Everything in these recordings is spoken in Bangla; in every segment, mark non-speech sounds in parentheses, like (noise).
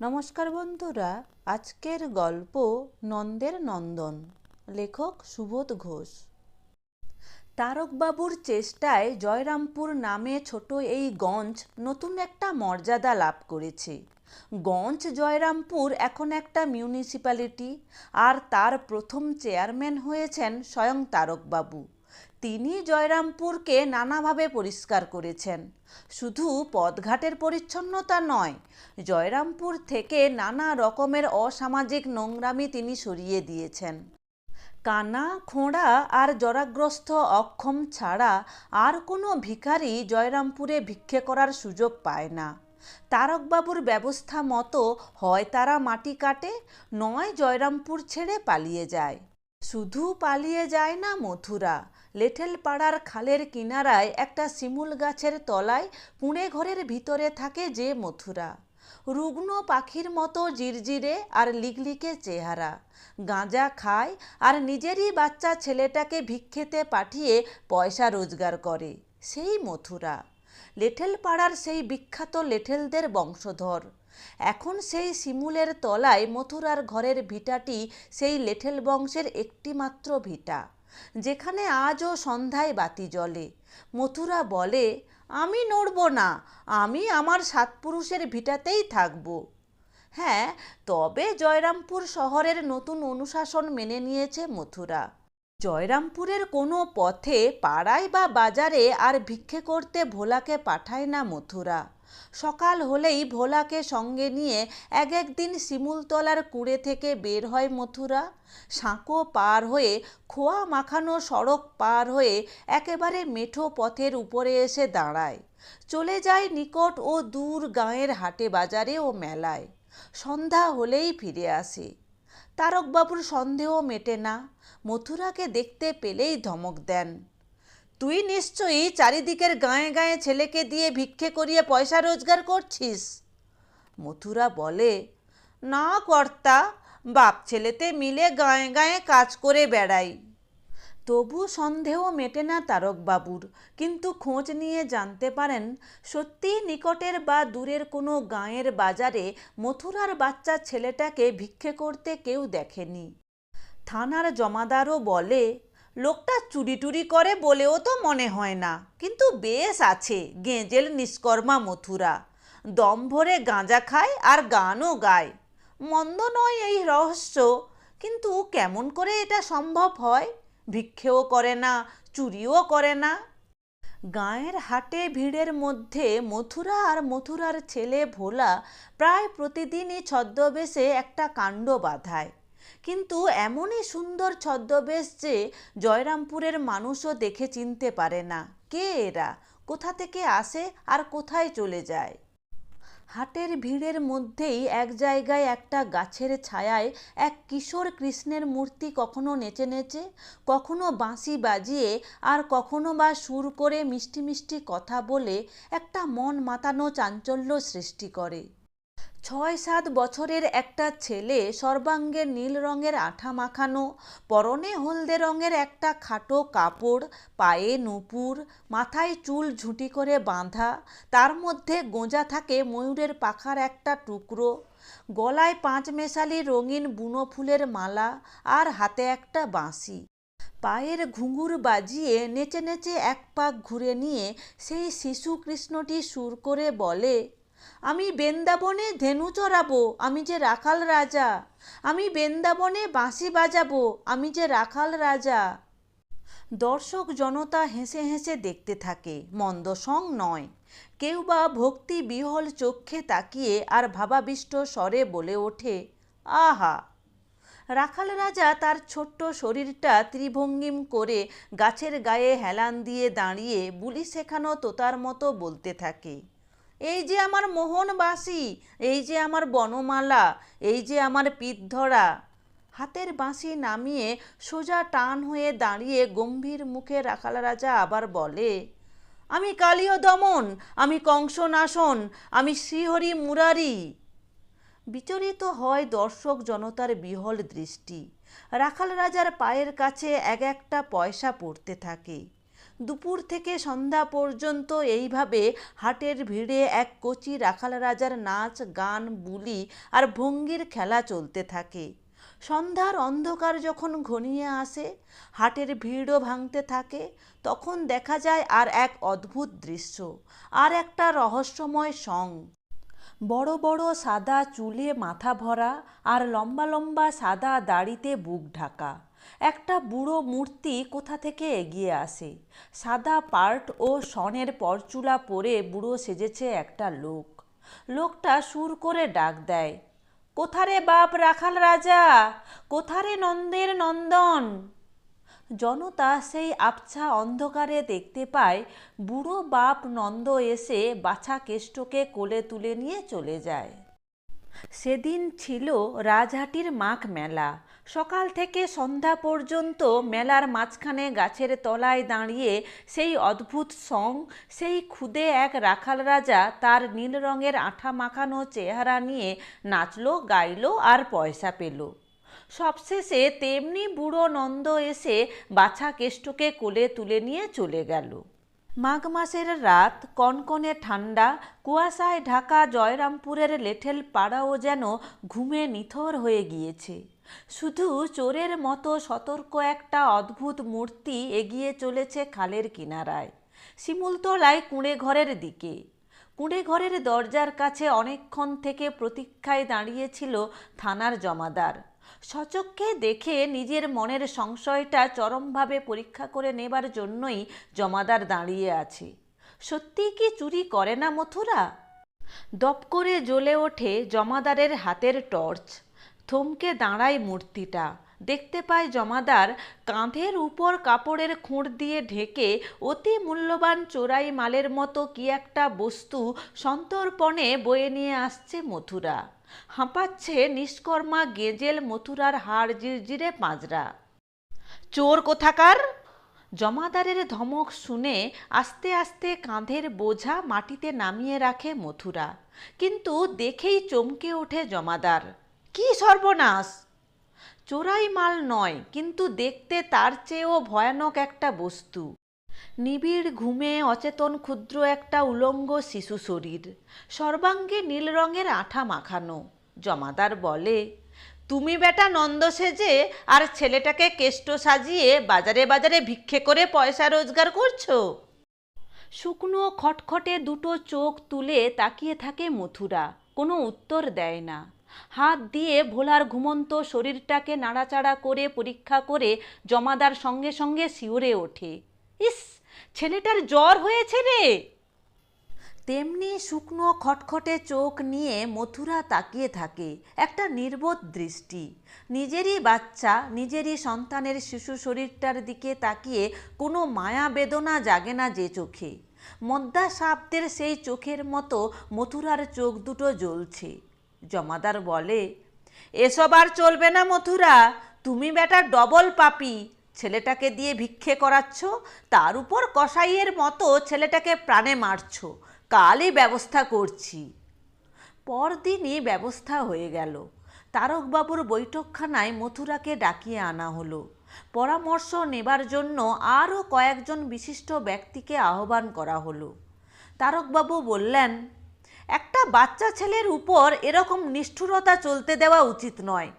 নমস্কার বন্ধুরা, আজকের গল্প নন্দের নন্দন, লেখক সুবোধ ঘোষ। তারকবাবুর চেষ্টায় জয়রামপুর নামে ছোট এই গঞ্জ নতুন একটা মর্যাদা লাভ করেছে। গঞ্জ জয়রামপুর এখন একটা মিউনিসিপ্যালিটি, আর তার প্রথম চেয়ারম্যান হয়েছেন স্বয়ং তারকবাবু। তিনি জয়রামপুরকে নানাভাবে পরিষ্কার করেছেন। শুধু পথঘাটের পরিচ্ছন্নতা নয়, জয়রামপুর থেকে নানা রকমের অসামাজিক নোংরামি তিনি সরিয়ে দিয়েছেন। কানা, খোঁড়া আর জরাগ্রস্ত অক্ষম ছাড়া আর কোনো ভিখারি জয়রামপুরে ভিক্ষে করার সুযোগ পায় না। তারকবাবুর ব্যবস্থা মতো হয় তারা মাটি কাটে, নয় জয়রামপুর ছেড়ে পালিয়ে যায়। শুধু পালিয়ে যায় না মথুরা লেঠেল পাড়ার খালের কিনারায় একটা শিমুল গাছের তলায় পুঁড়ে ঘরের ভিতরে থাকে যে মথুরা। রুগ্ন পাখির মতো জিরজিরে আর লিকলিকে চেহারা। গাঁজা খায় আর নিজেরই বাচ্চা ছেলেটাকে ভিক্ষেতে পাঠিয়ে পয়সা রোজগার করে। সেই মথুরা। লেঠেল পাড়ার সেই বিখ্যাত লেঠেলদের বংশধর। এখন সেই শিমুলের তলায় মথুরার ঘরের ভিটাটি সেই লেঠেল বংশের একটিমাত্র ভিটা। যেখানে আজও সন্ধ্যায় বাতি জ্বলে। মথুরা বলে, আমি নড়ব না, আমি আমার সাতপুরুষের ভিটাতেই থাকব। হ্যাঁ তবে জয়রামপুর শহরের নতুন অনুশাসন মেনে নিয়েছে মথুরা। জয়রামপুরের কোনো পথে পাড়ায় বা বাজারে আর ভিক্ষে করতে ভোলাকে পাঠায় না মথুরা। সকাল হলেই ভোলাকে সঙ্গে নিয়ে এক একদিন শিমুলতলার কুড়ে থেকে বের হয় মথুরা। সাঁকো পার হয়ে, খোয়া মাখানো সড়ক পার হয়ে একেবারে মেঠো পথের উপরে এসে দাঁড়ায়। চলে যায় নিকট ও দূর গাঁয়ের হাটে বাজারে ও মেলায়। সন্ধ্যা হলেই ফিরে আসে। তারকবাবুর সন্দেহ মেটে না। মথুরাকে দেখতে পেলেই ধমক দেন। তুই নিশ্চয়ই চারিদিকের গায়ে গায়ে ছেলেকে দিয়ে ভিক্ষে করিয়ে পয়সা রোজগার করছিস? মথুরা বলে, না কর্তা, বাপ ছেলেতে মিলে গায়ে গায়ে কাজ করে বেড়াই। তবু সন্দেহ মেটে না তারকবাবুর, কিন্তু খোঁজ নিয়ে জানতে পারেন সত্যি নিকটের বা দূরের কোনো গাঁয়ের বাজারে মথুরার বাচ্চা ছেলেটাকে ভিক্ষে করতে কেউ দেখেনি। থানার জমাদারও বলে লোকটা চুরি টুরি করে বলেও তো মনে হয় না। কিন্তু বেশ আছে গেঁজেল নিষ্কর্মা মথুরা। দম ভরে গাঁজা খায় আর গানও গায়। মন্দ নয় এই রহস্য, কিন্তু কেমন করে এটা সম্ভব হয়? ভিক্ষেও করে না, চুরিও করে না। গাঁয়ের হাটে ভিড়ের মধ্যে মথুরা আর মথুরার ছেলে ভোলা প্রায় প্রতিদিনই ছদ্মবেশে একটা কাণ্ড বাঁধায়। কিন্তু এমনই সুন্দর ছদ্মবেশ যে জয়রামপুরের মানুষও দেখে চিনতে পারে না। কে এরা? কোথা থেকে আসে আর কোথায় চলে যায়? হাটের ভিড়ের মধ্যেই এক জায়গায় একটা গাছের ছায়ায় এক কিশোর কৃষ্ণের মূর্তি কখনো নেচে নেচে, কখনো বাঁশি বাজিয়ে আর কখনো বা সুর করে মিষ্টি মিষ্টি কথা বলে একটা মন মাতানো চাঞ্চল্য সৃষ্টি করে। ছয় সাত বছরের একটা ছেলে সর্বাঙ্গে নীল রঙের আঠা মাখানো, পরনে হলদে রঙের একটা খাটো কাপড়, পায়ে নুপুর, মাথায় চুল ঝুঁটি করে বাঁধা, তার মধ্যে গোঁজা থাকে ময়ূরের পাখার একটা টুকরো, গলায় পাঁচ মেশালি রঙিন বুনো ফুলের মালা আর হাতে একটা বাঁশি। পায়ের ঘুঙুর বাজিয়ে নেচে নেচে এক পাক ঘুরে নিয়ে সেই শিশু কৃষ্ণটি সুর করে বলে আমি বৃন্দাবনে ধেনু চড়াবো, আমি যে রাখাল রাজা। আমি বৃন্দাবনে বাঁশি বাজাবো, আমি যে রাখাল রাজা। দর্শক জনতা হেসে হেসে দেখতে থাকে, মন্দ সং নয়। কেউ বা ভক্তি বিহল চক্ষে তাকিয়ে আর ভাবাবিষ্ট স্বরে বলে ওঠে, আহা! রাখাল রাজা তার ছোট্ট শরীরটা ত্রিভঙ্গিম করে গাছের গায়ে হেলান দিয়ে দাঁড়িয়ে বুলি শেখানো তোতার মতো বলতে থাকে। এই যে আমার মোহনবাসী, এই যে আমার বনমালা, এই যে আমার পিতধরা হাতের বাঁশি নামিয়ে সোজা টান হয়ে দাঁড়িয়ে গম্ভীর মুখে রাখাল রাজা আবার বলে, আমি কালীয় দমন আমি কংসনাশন আমি শ্রীহরি মুরারি। বিচলিত হয় দর্শক জনতার বিহল দৃষ্টি। রাখাল রাজার পায়ের কাছে এক একটা পয়সা পড়তে থাকে। দুপুর থেকে সন্ধ্যা পর্যন্ত এইভাবে হাটের ভিড়ে এক কচি রাখাল রাজার নাচ, গান, বুলি আর ভঙ্গির খেলা চলতে থাকে। সন্ধ্যার অন্ধকার যখন ঘনিয়ে আসে, হাটের ভিড়ও ভাঙতে থাকে, তখন দেখা যায় আর এক অদ্ভুত দৃশ্য, আর একটা রহস্যময় সং। বড় বড় সাদা চুলে মাথা ভরা আর লম্বা লম্বা সাদা দাড়িতে বুক ঢাকা। একটা বুড়ো মূর্তি কোথা থেকে এগিয়ে আসে? সাদা পার্ট ও সনের পরচুলা পরে বুড়ো সেজেছে একটা লোক। লোকটা সুর করে ডাক দেয়, কোথারে বাপ রাখাল রাজা? কোথারে নন্দের নন্দন? জনতা সেই আবছা অন্ধকারে দেখতে পায়, বুড়ো বাপ নন্দ এসে বাছা কেষ্টকে কোলে তুলে নিয়ে চলে যায়। সেদিন ছিল রাজহাটির মাঘ মেলা। সকাল থেকে সন্ধ্যা পর্যন্ত মেলার মাঝখানে গাছের তলায় দাঁড়িয়ে সেই অদ্ভুত সং, সেই খুদে এক রাখাল রাজা তার নীল রঙের আঠা মাখানো চেহারা নিয়ে নাচলো, গাইলো আর পয়সা পেল। সবশেষে তেমনি বুড়ো নন্দ এসে বাছা কেষ্টকে কোলে তুলে নিয়ে চলে গেল। মাঘ মাসের রাত কনকনে ঠান্ডা কুয়াশায় ঢাকা, জয়রামপুরের লেঠেল পাড়াও যেন ঘুমে নিথর হয়ে গিয়েছে। শুধু চোরের মতো সতর্ক একটা অদ্ভুত মূর্তি এগিয়ে চলেছে খালের কিনারায়। শিমুলতলায় কুঁড়ে ঘরের দিকে। কুঁড়ে ঘরের দরজার কাছে অনেকক্ষণ থেকে প্রতীক্ষায় দাঁড়িয়েছিল থানার জমাদার। সচক্ষে দেখে নিজের মনের সংশয়টা চরমভাবে পরীক্ষা করে নেবার জন্যই জমাদার দাঁড়িয়ে আছে। সত্যি কি চুরি করে না মথুরা? দপ করে জ্বলে ওঠে জমাদারের হাতের টর্চ। থমকে দাঁড়ায় মূর্তিটা। দেখতে পায় জমাদার কাঁধের উপর কাপড়ের খুঁড় দিয়ে ঢেকে অতি মূল্যবান চোরাই মালের মতো কি একটা বস্তু সন্তর্পণে বয়ে নিয়ে আসছে মথুরা। হাঁপাচ্ছে নিষ্কর্মা গেজেল মথুরার হাড় জিরজিরে পাঁজরা চোর কোথাকার? জমাদারের ধমক শুনে আস্তে আস্তে কাঁধের বোঝা মাটিতে নামিয়ে রাখে মথুরা। কিন্তু দেখেই চমকে ওঠে জমাদার। কি সর্বনাশ! চোরাই মাল নয়, কিন্তু দেখতে তার চেয়েও ভয়ানক একটা বস্তু। নিবিড় ঘুমে অচেতন ক্ষুদ্র একটা উলঙ্গ শিশু শরীর। সর্বাঙ্গে নীল রঙের আঠা মাখানো। জমাদার বলে, তুমি বেটা নন্দ সেজে আর ছেলেটাকে কেষ্ট সাজিয়ে বাজারে বাজারে ভিক্ষে করে পয়সা রোজগার করছ? শুকনো খটখটে দুটো চোখ তুলে তাকিয়ে থাকে মথুরা। কোনো উত্তর দেয় না। হাত দিয়ে ভোলার ঘুমন্ত শরীরটাকে নাড়াচাড়া করে পরীক্ষা করে জমাদার সঙ্গে সঙ্গে শিউরে ওঠে। ইস! ছেলেটার জ্বর হয়েছে রে। তেমনি শুকনো খটখটে চোখ নিয়ে মথুরা তাকিয়ে থাকে একটা নির্বোধ দৃষ্টি। নিজেরই বাচ্চা, নিজেরই সন্তানের শিশু শরীরটার দিকে তাকিয়ে কোনো মায়া বেদনা জাগে না যে চোখে। মদ্দা সাপদের সেই চোখের মতো মথুরার চোখ দুটো জ্বলছে। জমাদার বলে, এসব আর চলবে না মথুরা, তুমি বেটা ডবল পাপি ছেলেটাকে দিয়ে ভিক্ষে করাচ্ছ, তার উপর কসাইয়ের মতো ছেলেটাকে প্রাণে মারছ। কালই ব্যবস্থা করছি। পরদিনই ব্যবস্থা হয়ে গেল। তারকবাবুর বৈঠকখানায় মথুরাকে ডাকিয়ে আনা হলো। পরামর্শ নেবার জন্য আরও কয়েকজন বিশিষ্ট ব্যক্তিকে আহ্বান করা হলো। তারকবাবু বললেন, একটা বাচ্চা ছেলের উপর এরকম নিষ্ঠুরতা চলতে দেওয়া উচিত নয়।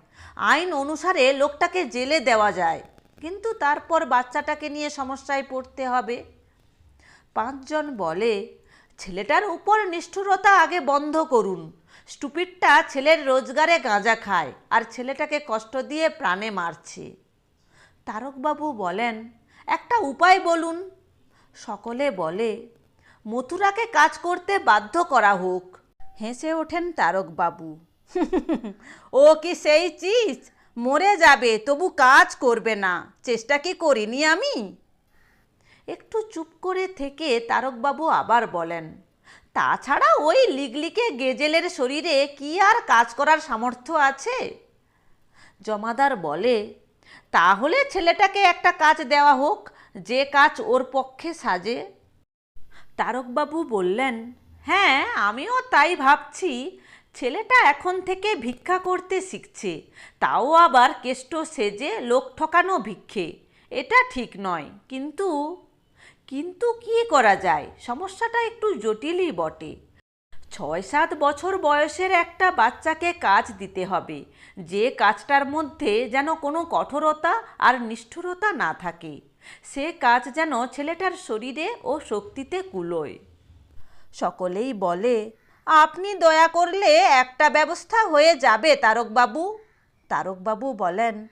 আইন অনুসারে লোকটাকে জেলে দেওয়া যায়। কিন্তু তারপর বাচ্চাটাকে নিয়ে সমস্যায় পড়তে হবে। পাঁচজন বলে, ছেলেটার উপর নিষ্ঠুরতা আগে বন্ধ করুন। স্টুপিডটা ছেলের রোজগারে গাঁজা খায় আর ছেলেটাকে কষ্ট দিয়ে প্রাণে মারছে। তারকবাবু বলেন, একটা উপায় বলুন। সকলে বলে, মথুরাকে কাজ করতে বাধ্য করা হোক। হেসে ওঠেন তারকবাবু। (laughs) ও কি সেই চিজ? মরে যাবে, তবু কাজ করবে না। চেষ্টা কি করিনি আমি? একটু চুপ করে থেকে তারকবাবু আবার বলেন, তাছাড়া ওই লিগলিকে গেজেলের শরীরে কি আর কাজ করার সামর্থ্য আছে? জমাদার বলে, তাহলে ছেলেটাকে একটা কাজ দেওয়া হোক, যে কাজ ওর পক্ষে সাজে। তারকবাবু বললেন হ্যাঁ আমিও তাই ভাবছি। ছেলেটা এখন থেকে ভিক্ষা করতে শিখছে, তাও আবার কেষ্ট সেজে লোক ঠকানো ভিক্ষে। এটা ঠিক নয়, কিন্তু কিন্তু কি করা যায়? সমস্যাটা একটু জটিলই বটে। ছয় সাত বছর বয়সের একটা বাচ্চাকে কাজ দিতে হবে, যে কাজটার মধ্যে যেন কোনো কঠোরতা আর নিষ্ঠুরতা না থাকে। সে কাজ যেন ছেলেটার শরীরে ও শক্তিতে কুলোয়। সকলেই বলে আপনি দয়া করলে একটা ব্যবস্থা হয়ে যাবে, তারকবাবু। তারকবাবু বলেন,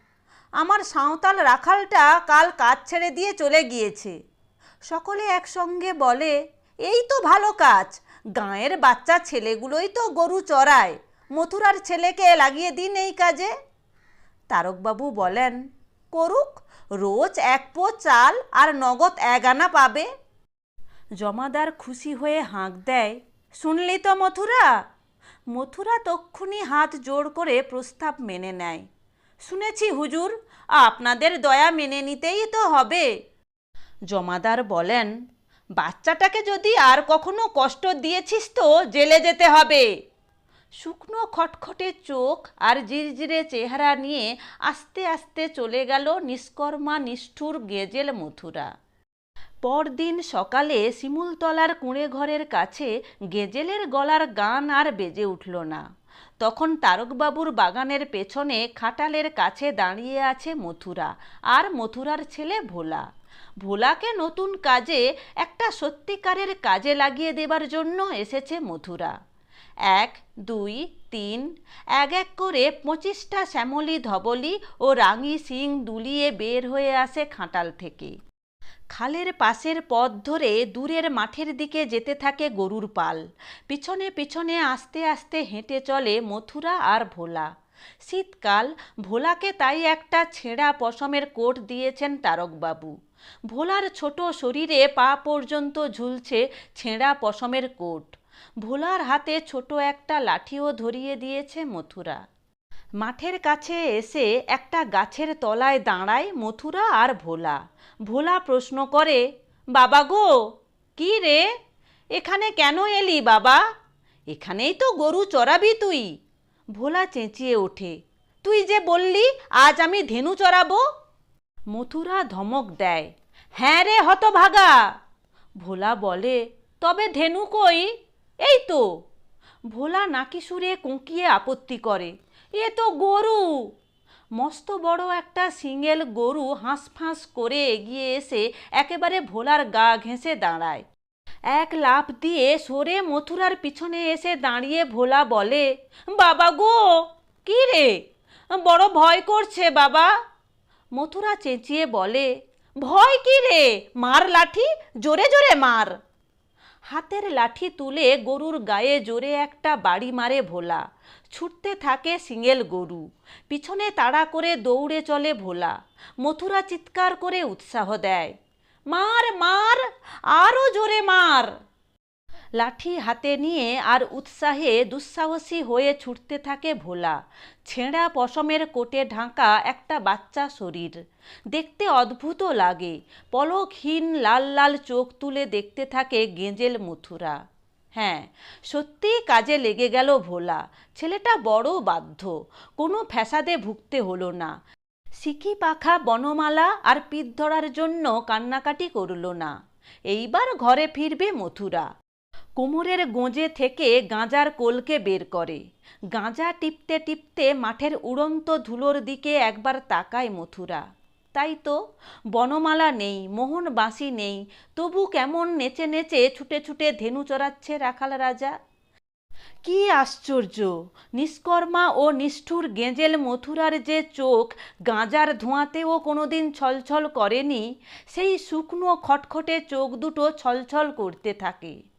আমার সাঁওতাল রাখালটা কাল কাজ ছেড়ে দিয়ে চলে গিয়েছে। সকলে একসঙ্গে বলে, এই তো ভালো কাজ। গাঁয়ের বাচ্চা ছেলেগুলোই তো গরু চড়ায়। মথুরার ছেলেকে লাগিয়ে দিন এই কাজে। তারকবাবু বলেন, করুক, রোজ এক পো চাল আর নগদ এক আনা পাবে। জমাদার খুশি হয়ে হাঁক দেয়। শুনলি তো মথুরা? মথুরা তক্ষুনি হাত জোড় করে প্রস্তাব মেনে নেয়। শুনেছি হুজুর, আপনাদের দয়া মেনে নিতেই তো হবে। জমাদার বলেন, বাচ্চাটাকে যদি আর কখনো কষ্ট দিয়েছিস তো জেলে যেতে হবে। শুকনো খটখটে চোখ আর জিরজিরে চেহারা নিয়ে আস্তে আস্তে চলে গেল নিষ্কর্মা নিষ্ঠুর গেজেল মথুরা। পরদিন সকালে শিমুলতলার কুঁড়ে ঘরের কাছে গেজেলের গলার গান আর বেজে উঠল না। তখন তারকবাবুর বাগানের পেছনে খাটালের কাছে দাঁড়িয়ে আছে মথুরা, আর মথুরার ছেলে ভোলা। ভোলাকে নতুন কাজে একটা সত্যিকারের কাজে লাগিয়ে দেবার জন্য এসেছে মথুরা। এক, দুই, তিন, এক এক করে পঁচিশটা শ্যামলি ধবলি ও রাঙি সিং দুলিয়ে বের হয়ে আসে খাঁটাল থেকে। খালের পাশের পথ ধরে দূরের মাঠের দিকে যেতে থাকে গরুর পাল। পিছনে পিছনে আস্তে আস্তে হেঁটে চলে মথুরা আর ভোলা। শীতকাল, ভোলাকে তাই একটা ছেঁড়া পশমের কোট দিয়েছেন তারকবাবু। ভোলার ছোট শরীরে পা পর্যন্ত ঝুলছে ছেঁড়া পশমের কোট। ভোলার হাতে ছোট একটা লাঠিও ধরিয়ে দিয়েছে মথুরা। মাঠের কাছে এসে একটা গাছের তলায় দাঁড়ায় মথুরা আর ভোলা। ভোলা প্রশ্ন করে, বাবা গো, কি রে? এখানে কেন এলি বাবা? এখানেই তো গরু চড়াবি তুই। ভোলা চেঁচিয়ে ওঠে, তুই যে বললি আজ আমি ধেনু চড়াবো? মথুরা ধমক দেয় হ্যাঁ রে হতভাগা। ভোলা বলে, তবে ধেনু কই? এই তো। ভোলা নাকি সুরে কুঁকিয়ে আপত্তি করে এ তো গরু। মস্ত বড় একটা সিঙ্গেল গরু হাঁসফাঁস করে এগিয়ে এসে একেবারে ভোলার গা ঘেঁষে দাঁড়ায়। এক লাফ দিয়ে সরে মথুরার পিছনে এসে দাঁড়িয়ে ভোলা বলে, বাবা গো, কি রে? বড় ভয় করছে বাবা। মথুরা চেঁচিয়ে বলে, ভয় কি রে? মার লাঠি? জোরে জোরে মার। হাতের লাঠি তুলে গরুর গায়ে জোরে একটা বাড়ি মারে ভোলা। ছুটতে থাকে সিঙ্গেল গরু। পিছনে তাড়া করে দৌড়ে চলে ভোলা। মথুরা চিৎকার করে উৎসাহ দেয়। মার মার আরও জোরে মার। লাঠি হাতে নিয়ে আর উৎসাহে দুঃসাহসী হয়ে ছুটতে থাকে ভোলা। ছেঁড়া পশমের কোটে ঢাকা একটা বাচ্চা শরীর। দেখতে অদ্ভুত লাগে। পলকহীন লাল লাল চোখ তুলে দেখতে থাকে গেঁজেল মথুরা। হ্যাঁ সত্যিই কাজে লেগে গেল ভোলা। ছেলেটা বড় বাধ্য। কোনো ফ্যাসাদে ভুগতে হলো না। সিকি পাখা, বনমালা আর পিঠ ধরার জন্য কান্নাকাটি করল না। এইবার ঘরে ফিরবে মথুরা। কোমরের গোঁজে থেকে গাঁজার কোলকে বের করে। গাঁজা টিপতে টিপতে মাঠের উড়ন্ত ধুলোর দিকে একবার তাকায় মথুরা। তাই তো বনমালা নেই মোহন বাঁশি নেই, তবু কেমন নেচে নেচে ছুটে ছুটে ধেনু চড়াচ্ছে রাখাল রাজা। কি আশ্চর্য! নিষ্কর্মা ও নিষ্ঠুর গেঁজেল মথুরার যে চোখ গাঁজার ধোঁয়াতেও কোনোদিন ছলছল করেনি, সেই শুকনো খটখটে চোখ দুটো ছলছল করতে থাকে।